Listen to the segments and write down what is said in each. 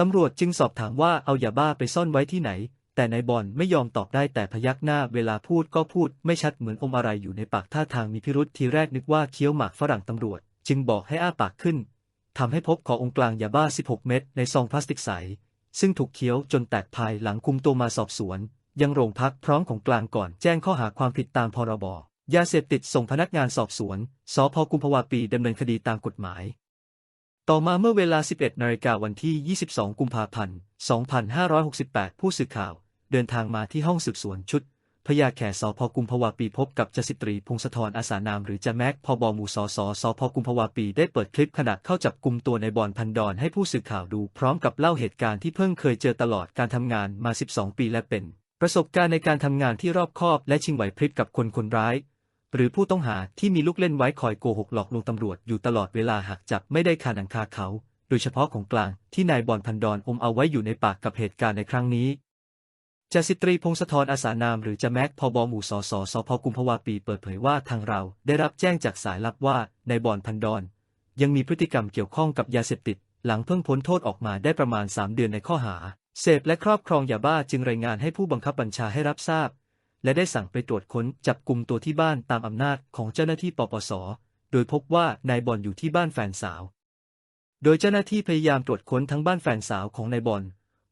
ตำรวจจึงสอบถามว่าเอายาบ้าไปซ่อนไว้ที่ไหน แต่นายบอลไม่ยอมตอบได้แต่พยักหน้าเวลาพูดก็พูดไม่ชัดเหมือนอมอะไรอยู่ในปากท่าทางมีพิรุษทีแรกนึกว่าเคี้ยวหมากฝรั่งตำรวจ จึงบอกให้อ้าปากขึ้นทำให้พบขององค์กลางยาบ้า 16 เม็ดในซองพลาสติกใส ซึ่งถูกเคี้ยวจนแตกภายหลังคุมตัวมาสอบสวน ยังโรงพักพร้อมของกลางก่อนแจ้งข้อหาความผิดตามพรบยาเสพติดส่งพนักงานสอบสวน สพกุมภาวะปีดำเนินคดีตามกฎหมาย ต่อมาเมื่อเวลา 11 นาฬิกาวันที่ 22 กุมภาพันธ์ 2568 ผู้สื่อข่าว เดินทางมาที่ห้องสืบสวนชุดพญาแขสพกุมภวะปีพบกับจสิตรี พงศธรอาสานามหรือจาแม็กพบมู่สสสพกุมภวะปีได้เปิดคลิปขณะเข้าจับกลุ่มตัวในบอลพันดอนให้ผู้สื่อข่าวดูพร้อมกับเล่าเหตุการณ์ที่เพิ่งเคยเจอตลอดการทำงานมา 12 ปีและเป็น ประสบการณ์ในการทำงานที่รอบคอบและชิงไหวพริบกับคนคนร้าย หรือผู้ต้องหาที่มีลูกเล่นไว้คอยโกหกหลอกลวงตำรวจอยู่ตลอดเวลาหากจับไม่ได้คาหนังคาเขา โดยเฉพาะของกลางที่นายบอลพันดอนอมเอาไว้อยู่ในปากกับเหตุการณ์ในครั้งนี้จาสิตรีพงศธรอาสานามหรือจาแม็กพบหมู่สสสพกุมภาวะปีเปิดเผยว่าทางเราได้รับแจ้งจากสายลับว่านายบอลพันดอน ยังมีพฤติกรรมเกี่ยวข้องกับยาเสพติด หลังเพิ่งพ้นโทษออกมาได้ประมาณ 3 เดือนในข้อหา เสพและครอบครองยาบ้าจึงรายงานให้ผู้บังคับบัญชาให้รับทราบ และได้สั่งไปตรวจค้นจับกลุ่มตัวที่บ้านตามอำนาจของเจ้าหน้าที่ปปส โดยพบว่านายบอลอยู่ที่บ้านแฟนสาว โดยเจ้าหน้าที่พยายามตรวจค้นทั้งบ้านแฟนสาวของนายบอล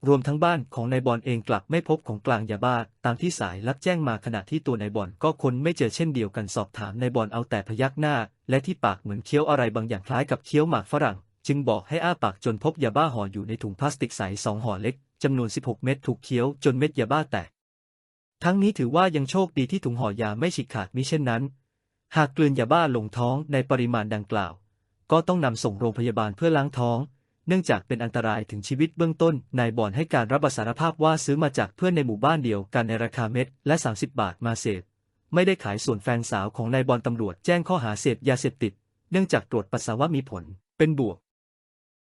รวมทั้งบ้านของนายบอลเองกลับไม่พบของกลางยาบ้าตามที่สายรับแจ้งมาขณะที่ตัวนายบอลก็ค้นไม่เจอเช่นเดียวกันสอบถามนายบอลเอาแต่พยักหน้า และที่ปากเหมือนเคี้ยวอะไรบางอย่างคล้ายกับเคี้ยวหมากฝรั่ง จึงบอกให้อ้าปากจนพบยาบ้าห่ออยู่ในถุงพลาสติกใสสองห่อเล็กจำนวน 16 เม็ดถูกเคี้ยวจนเม็ดยาบ้าแตก ทั้งนี้ถือว่ายังโชคดีที่ถุงห่อยาไม่ฉีกขาดมิเช่นนั้น หากกลืนยาบ้าลงท้องในปริมาณดังกล่าว ก็ต้องนำส่งโรงพยาบาลเพื่อล้างท้อง เนื่องจากเป็นอันตรายถึงชีวิตเบื้องต้น นายบอนให้การรับสารภาพว่าซื้อมาจากเพื่อนในหมู่บ้านเดียวกันในราคาเม็ดและ 30 บาทมาเสพ ไม่ได้ขายส่วนแฟนสาวของนายบอลตำรวจแจ้งข้อหาเสพยาเสพติด เนื่องจากตรวจปัสสาวะมีผล เป็นบวก